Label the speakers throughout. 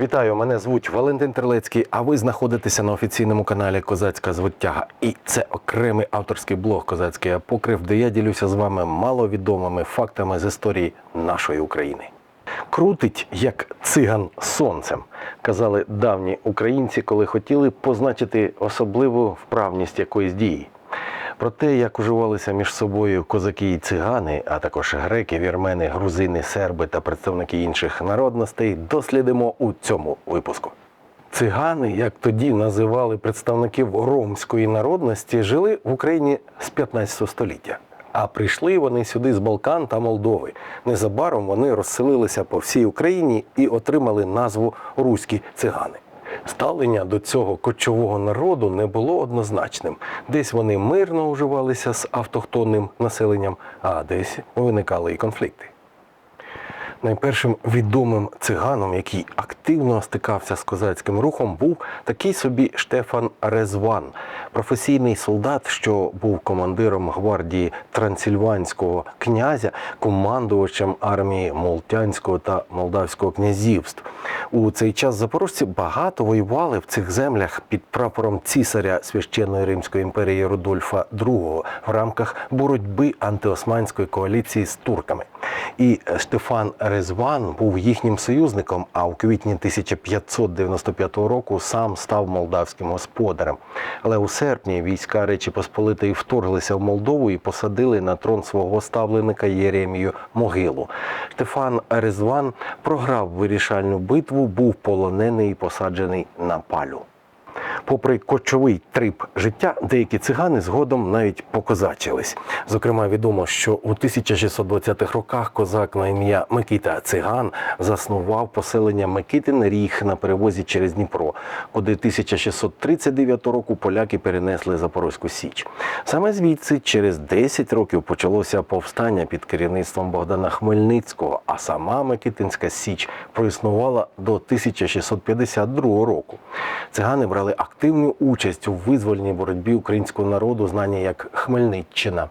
Speaker 1: Вітаю, мене звуть Валентин Терлецький, а ви знаходитеся на офіційному каналі Козацька звиттяга. І це окремий авторський блог Козацький апокрив, де я ділюся з вами маловідомими фактами з історії нашої України. Крутить як циган сонцем, казали давні українці, коли хотіли позначити особливу вправність якоїсь дії. Про те, як уживалися між собою козаки і цигани, а також греки, вірмени, грузини, серби та представники інших народностей, дослідимо у цьому випуску. Цигани, як тоді називали представників ромської народності, жили в Україні з 15 століття. А прийшли вони сюди з Балкан та Молдови. Незабаром вони розселилися по всій Україні і отримали назву Руські цигани. Ставлення до цього кочового народу не було однозначним. Десь вони мирно уживалися з автохтонним населенням, а десь виникали і конфлікти. Найпершим відомим циганом, який активно стикався з козацьким рухом, був такий собі Штефан Резван, професійний солдат, що був командиром гвардії трансильванського князя, командувачем армії Молтянського та Молдавського князівств. У цей час запорожці багато воювали в цих землях під прапором цісаря священної Римської імперії Рудольфа II в рамках боротьби антиосманської коаліції з турками. І Штефан Резван був їхнім союзником, а у квітні 1595 року сам став молдавським господарем. Але у серпні війська Речі Посполитої вторглися в Молдову і посадили на трон свого ставленика Єремію Могилу. Штефан Резван програв вирішальну битву, був полонений і посаджений на палю. Попри кочовий трип життя, деякі цигани згодом навіть покозачились. Зокрема, відомо, що у 1620-х роках козак на ім'я Микита Циган заснував поселення Микитин Ріг на перевозі через Дніпро, куди 1639 року поляки перенесли Запорозьку Січ. Саме звідси через 10 років почалося повстання під керівництвом Богдана Хмельницького, а сама Микитинська Січ проіснувала до 1652 року. Цигани брали активну участь у визвольній боротьбі українського народу, знані як Хмельниччина.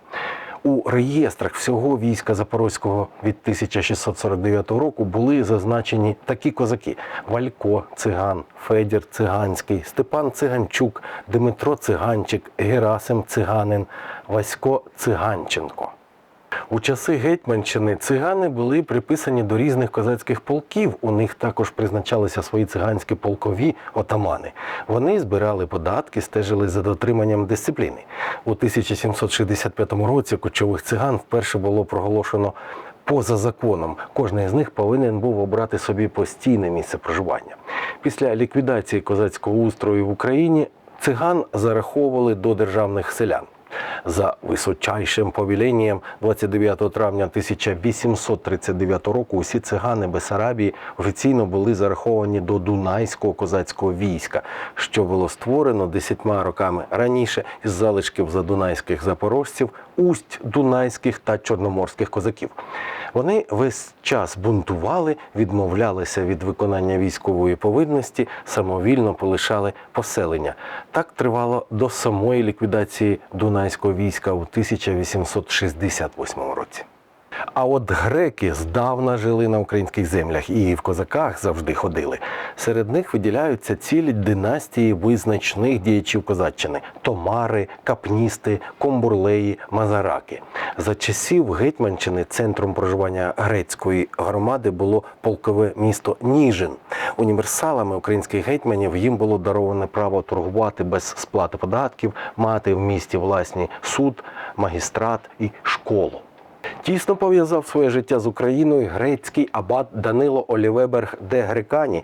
Speaker 1: У реєстрах всього війська Запорозького від 1649 року були зазначені такі козаки: Валько Циган, Федір Циганський, Степан Циганчук, Дмитро Циганчик, Герасим Циганин, Васько Циганченко. У часи Гетьманщини цигани були приписані до різних козацьких полків. У них також призначалися свої циганські полкові отамани. Вони збирали податки, стежили за дотриманням дисципліни. У 1765 році кочових циган вперше було проголошено поза законом. Кожен з них повинен був обрати собі постійне місце проживання. Після ліквідації козацького устрою в Україні циган зараховували до державних селян. За височайшим повіленням 29 травня 1839 року усі цигани Бесарабії офіційно були зараховані до Дунайського козацького війська, що було створено десятьма роками раніше із залишків задунайських запорожців, усть дунайських та чорноморських козаків. Вони весь час бунтували, відмовлялися від виконання військової повинності, самовільно полишали поселення. Так тривало до самої ліквідації Дунайського війська у 1868 році. А от греки здавна жили на українських землях і в козаках завжди ходили. Серед них виділяються цілі династії визначних діячів козаччини: Томари, Капністи, Комбурлеї, Мазараки. За часів Гетьманщини центром проживання грецької громади було полкове місто Ніжин. Універсалами українських гетьманів їм було дароване право торгувати без сплати податків, мати в місті власні суд, магістрат і школу. Тісно пов'язав своє життя з Україною грецький абат Данило Олівеберг де Грекані,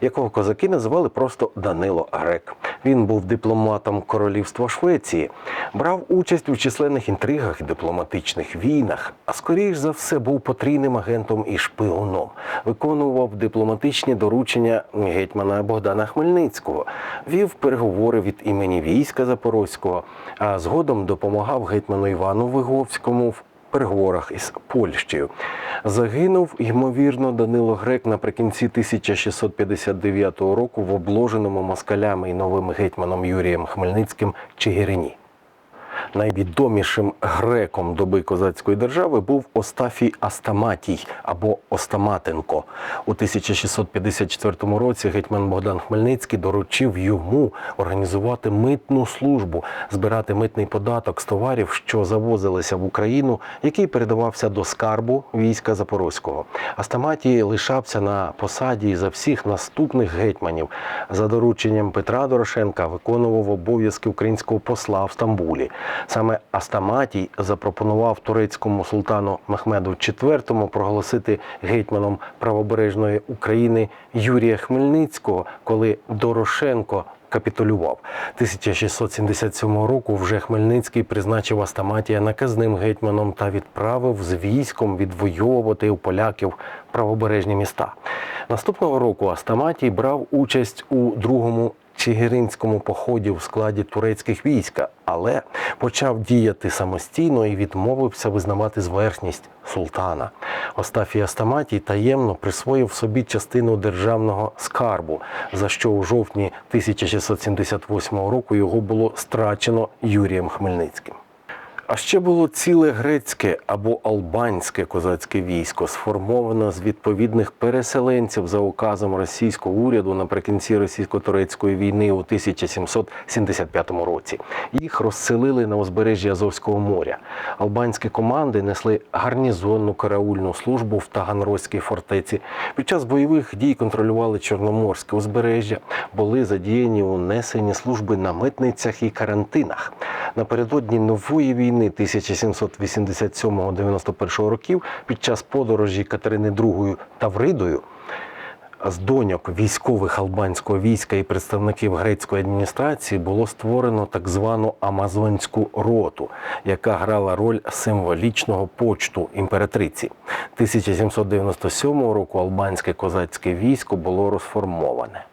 Speaker 1: якого козаки називали просто Данило Грек. Він був дипломатом королівства Швеції, брав участь у численних інтригах і дипломатичних війнах, а скоріш за все був потрійним агентом і шпигуном. Виконував дипломатичні доручення гетьмана Богдана Хмельницького, вів переговори від імені війська Запорозького, а згодом допомагав гетьману Івану Виговському в переговорах із Польщею. Загинув, ймовірно, Данило Грек наприкінці 1659 року в обложеному москалями і новим гетьманом Юрієм Хмельницьким Чигирині. Найвідомішим греком доби козацької держави був Остафій Астаматій або Остаматенко. У 1654 році гетьман Богдан Хмельницький доручив йому організувати митну службу, збирати митний податок з товарів, що завозилися в Україну, який передавався до скарбу війська Запорозького. Астаматій лишався на посаді за всіх наступних гетьманів. За дорученням Петра Дорошенка виконував обов'язки українського посла в Стамбулі. Саме Астаматій запропонував турецькому султану Мехмеду IV проголосити гетьманом правобережної України Юрія Хмельницького, коли Дорошенко капітулював. 1677 року вже Хмельницький призначив Астаматія наказним гетьманом та відправив з військом відвоювати у поляків правобережні міста. Наступного року Астаматій брав участь у другому Чигиринському поході в складі турецьких війська, але почав діяти самостійно і відмовився визнавати зверхність султана. Остафій Астаматій таємно присвоїв собі частину державного скарбу, за що у жовтні 1678 року його було страчено Юрієм Хмельницьким. А ще було ціле грецьке або албанське козацьке військо, сформовано з відповідних переселенців за указом російського уряду наприкінці російсько-турецької війни у 1775 році. Їх розселили на узбережжі Азовського моря. Албанські команди несли гарнізонну караульну службу в Таганрозькій фортеці. Під час бойових дій контролювали Чорноморське узбережжя, були задіяні у несенні служби на митницях і карантинах. Напередодні нової війни 1787-91 років під час подорожі Катерини II Тавридою з доньок військових албанського війська і представників грецької адміністрації було створено так звану Амазонську роту, яка грала роль символічного почту імператриці. 1797 року албанське козацьке військо було розформоване.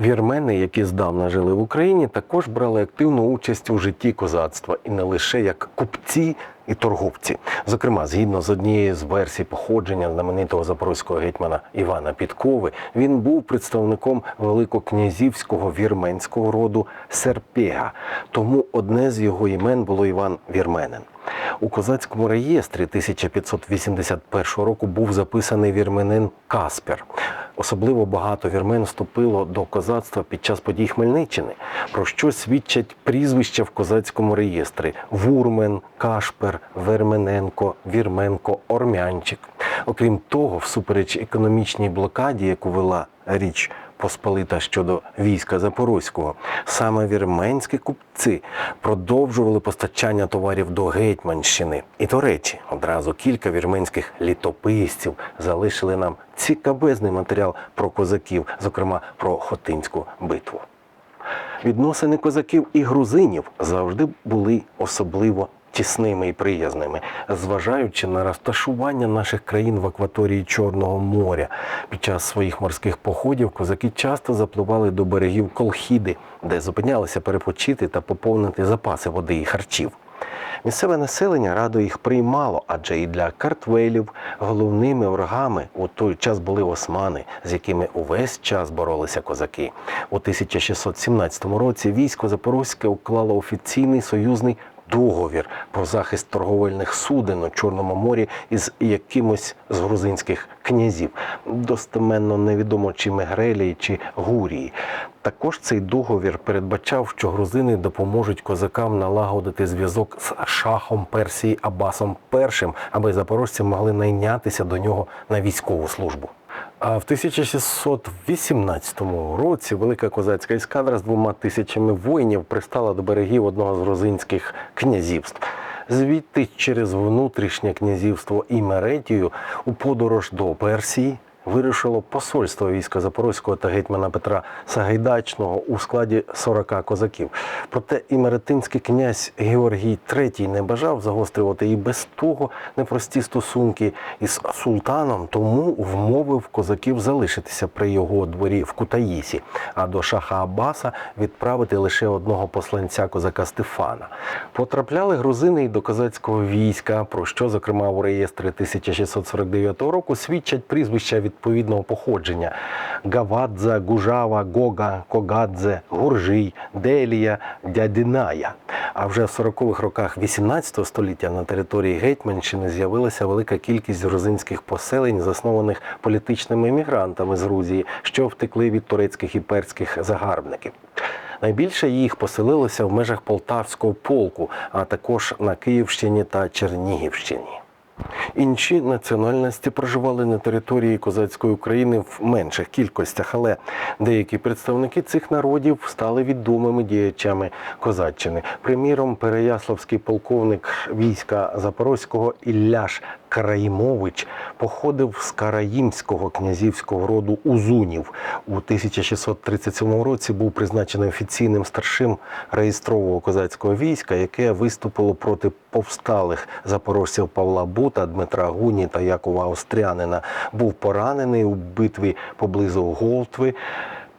Speaker 1: Вірмени, які здавна жили в Україні, також брали активну участь у житті козацтва і не лише як купці і торговці. Зокрема, згідно з однією з версій походження знаменитого запорозького гетьмана Івана Підкови, він був представником великокнязівського вірменського роду Серпега. Тому одне з його імен було Іван Вірменин. У козацькому реєстрі 1581 року був записаний вірменин Каспер. Особливо багато вірмен вступило до козацтва під час подій Хмельниччини, про що свідчать прізвища в козацькому реєстрі: Вурмен, Кашпер, Вермененко, Вірменко, Ормянчик. Окрім того, всупереч економічній блокаді, яку вела річ Посполита щодо війська Запорозького, саме вірменські купці продовжували постачання товарів до Гетьманщини. І до речі, одразу кілька вірменських літописців залишили нам цікавезний матеріал про козаків, зокрема про Хотинську битву. Відносини козаків і грузинів завжди були особливо тісними і приязними, зважаючи на розташування наших країн в акваторії Чорного моря. Під час своїх морських походів козаки часто запливали до берегів Колхіди, де зупинялися перепочити та поповнити запаси води і харчів. Місцеве населення радо їх приймало, адже і для картвелів головними ворогами у той час були османи, з якими увесь час боролися козаки. У 1617 році військо Запорозьке уклало офіційний союзний договір про захист торговельних суден у Чорному морі із якимось з грузинських князів. Достеменно невідомо чи Мегрелії, чи Гурії. Також цей договір передбачав, що грузини допоможуть козакам налагодити зв'язок з шахом Персії Абасом І, аби запорожці могли найнятися до нього на військову службу. А в 1618 році велика козацька ескадра з двома тисячами воїнів пристала до берегів одного з грузинських князівств. Звідти через внутрішнє князівство і Меретію у подорож до Персії вирушило посольство війська Запорозького та гетьмана Петра Сагайдачного у складі 40 козаків. Проте імеретинський князь Георгій III не бажав загострювати і без того непрості стосунки із султаном, тому вмовив козаків залишитися при його дворі в Кутаїсі, а до шаха Аббаса відправити лише одного посланця козака Стефана. Потрапляли грузини й до козацького війська, про що, зокрема, у реєстрі 1649 року свідчать прізвища відповідного походження: Гавадза, Гужава, Гога, Когадзе, Гуржий, Делія, Дядиная. А вже в 40-х роках 18 століття на території Гетьманщини з'явилася велика кількість грузинських поселень, заснованих політичними емігрантами з Грузії, що втекли від турецьких і перських загарбників. Найбільше їх поселилося в межах Полтавського полку, а також на Київщині та Чернігівщині. Інші національності проживали на території козацької України в менших кількостях, але деякі представники цих народів стали відомими діячами козаччини. Приміром, переяславський полковник війська Запорозького Ілляш Караїмович походив з Караїмського князівського роду Узунів. У 1637 році був призначений офіційним старшим реєстрового козацького війська, яке виступило проти повсталих запорожців Павла Бута, Дмитра Гуні та Якова Острянина. Був поранений у битві поблизу Голтви.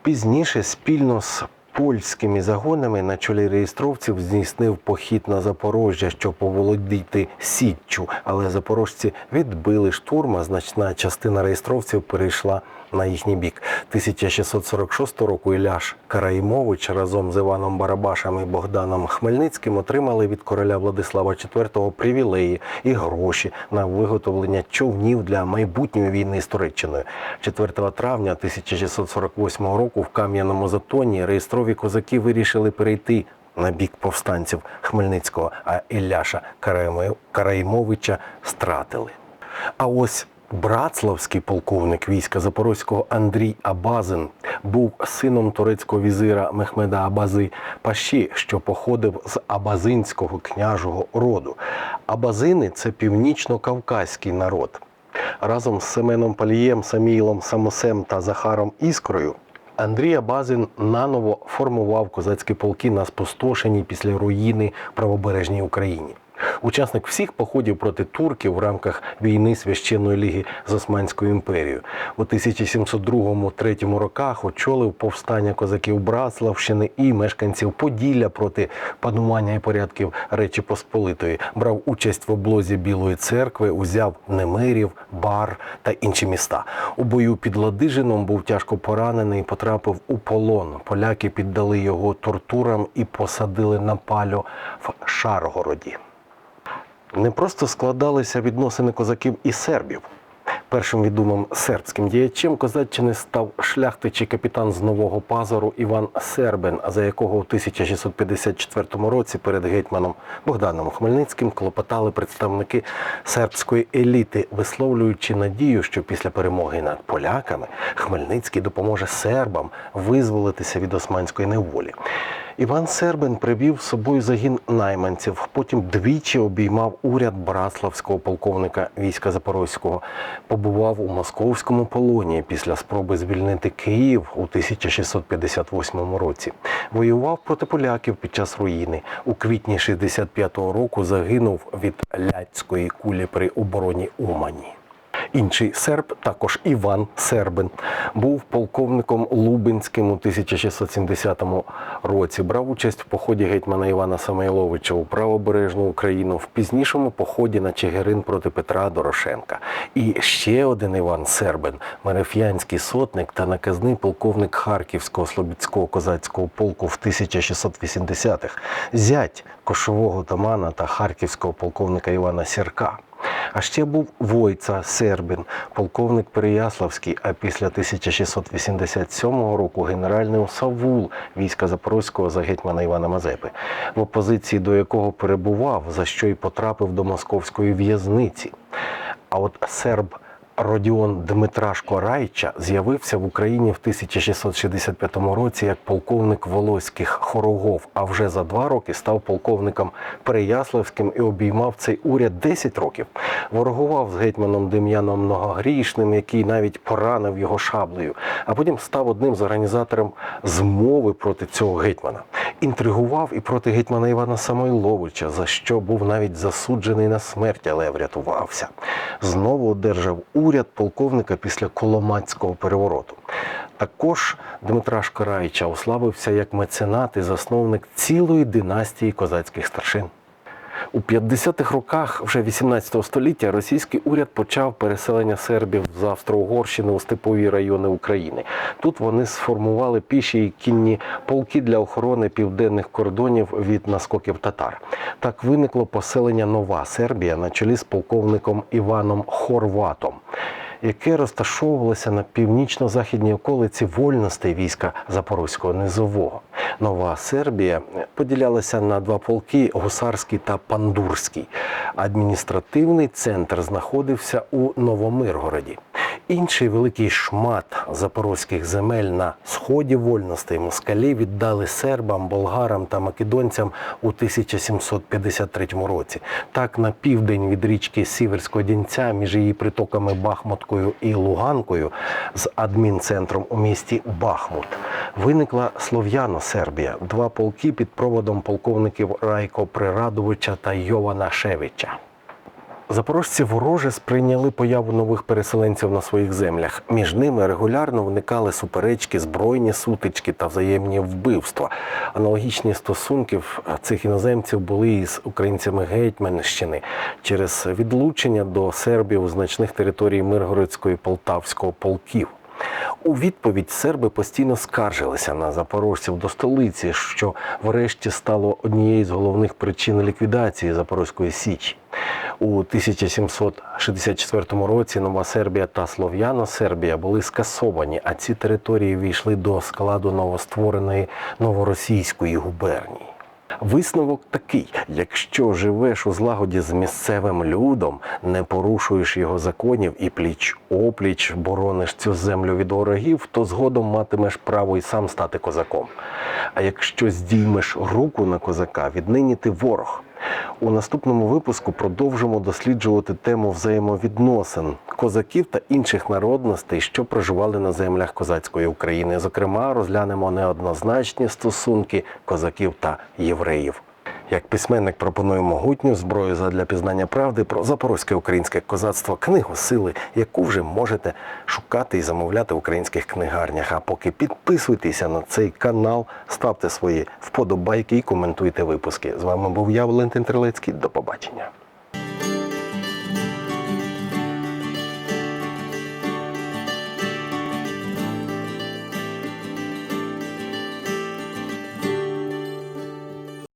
Speaker 1: Пізніше спільно з польськими загонами на чолі реєстровців здійснив похід на Запорожжя, щоб поволодіти Січчю. Але запорожці відбили штурм, а значна частина реєстровців перейшла на їхній бік. 1646 року Іляш Караїмович разом з Іваном Барабашем і Богданом Хмельницьким отримали від короля Владислава IV привілеї і гроші на виготовлення човнів для майбутньої війни з Туреччиною. 4 травня 1648 року в Кам'яному Затоні реєстрові козаки вирішили перейти на бік повстанців Хмельницького, а Ілляша Караїмовича стратили. А ось Братславський полковник війська Запорозького Андрій Абазин був сином турецького візира Мехмеда Абази Паші, що походив з Абазинського княжого роду. Абазини це північно-кавказький народ. Разом з Семеном Палієм, Саміїлом Самосем та Захаром Іскрою Андрій Абазин наново формував козацькі полки на спустошеній після руїни правобережній Україні. Учасник всіх походів проти турків в рамках війни священної ліги з Османською імперією. У 1702-3 роках очолив повстання козаків Братславщини і мешканців Поділля проти панування і порядків Речі Посполитої. Брав участь в облозі Білої церкви, узяв Немирів, Бар та інші міста. У бою під Ладижином був тяжко поранений і потрапив у полон. Поляки піддали його тортурам і посадили на палю в Шаргороді не просто складалися відносини козаків і сербів. Першим відомим сербським діячем козаччини став шляхтич капітан з Нового Пазору Іван Сербен, за якого у 1654 році перед гетьманом Богданом Хмельницьким клопотали представники сербської еліти, висловлюючи надію, що після перемоги над поляками Хмельницький допоможе сербам визволитися від османської неволі. Іван Сербин привів з собою загін найманців. Потім двічі обіймав уряд братславського полковника війська Запорозького. Побував у московському полоні після спроби звільнити Київ у 1658 році. Воював проти поляків під час руїни. У квітні 65-го року загинув від ляцької кулі при обороні Умані. Інший серб, також Іван Сербин, був полковником Лубенським у 1670 році. Брав участь в поході гетьмана Івана Самойловича у правобережну Україну в пізнішому поході на Чигирин проти Петра Дорошенка. І ще один Іван Сербин, мереф'янський сотник та наказний полковник Харківського Слобідського козацького полку в 1680-х, зять кошового тамана та харківського полковника Івана Сірка. А ще був Войца Сербін, полковник Переяславський, а після 1687 року генеральний Савул війська Запорозького за гетьмана Івана Мазепи, в опозиції до якого перебував, за що й потрапив до московської в'язниці. А от серб Родіон Дмитрашко Райча з'явився в Україні в 1665 році як полковник волоських хорогов, а вже за два роки став полковником Переяславським і обіймав цей уряд 10 років. Ворогував з гетьманом Дем'яном Многогрішним, який навіть поранив його шаблею, а потім став одним з організаторів змови проти цього гетьмана. Інтригував і проти гетьмана Івана Самойловича, за що був навіть засуджений на смерть, але врятувався. Знову одержав уряд полковника після Коломацького перевороту. Також Дмитра Шкарайча уславився як меценат і засновник цілої династії козацьких старшин. У 50-х роках вже 18 століття російський уряд почав переселення сербів з Австро-Угорщини у степові райони України. Тут вони сформували піші і кінні полки для охорони південних кордонів від наскоків татар. Так виникло поселення Нова Сербія на чолі з полковником Іваном Хорватом яке розташовувалося на північно-західній околиці вольностей війська Запорозького низового. Нова Сербія поділялася на два полки гусарський та пандурський. Адміністративний центр знаходився у Новомиргороді. Інший великий шмат запорозьких земель на сході вольностей москалі віддали сербам, болгарам та македонцям у 1753 році. Так, на південь від річки Сіверського Дінця між її притоками Бахмуткою і Луганкою з адмінцентром у місті Бахмут виникла Слов'яно-Сербія, два полки під проводом полковників Райко Прирадовича та Йована Шевича. Запорожці вороже сприйняли появу нових переселенців на своїх землях. Між ними регулярно виникали суперечки, збройні сутички та взаємні вбивства. Аналогічні стосунки цих іноземців були і з українцями Гетьманщини через відлучення до сербів значних територій Миргородського і Полтавського полків. У відповідь серби постійно скаржилися на запорожців до столиці, що врешті стало однією з головних причин ліквідації Запорозької Січі. У 1764 році Нова Сербія та Слов'яно-Сербія були скасовані, а ці території війшли до складу новоствореної новоросійської губернії. Висновок такий: якщо живеш у злагоді з місцевим людом, не порушуєш його законів і пліч опліч борониш цю землю від ворогів, то згодом матимеш право і сам стати козаком. А якщо здіймеш руку на козака, віднині ти ворог. У наступному випуску продовжимо досліджувати тему взаємовідносин козаків та інших народностей, що проживали на землях козацької України. Зокрема, розглянемо неоднозначні стосунки козаків та євреїв. Як письменник пропоную могутню зброю задля пізнання правди про запорозьке українське козацтво, книгу сили, яку вже можете шукати і замовляти в українських книгарнях. А поки підписуйтеся на цей канал, ставте свої вподобайки і коментуйте випуски. З вами був я, Валентин Трилецький. До побачення.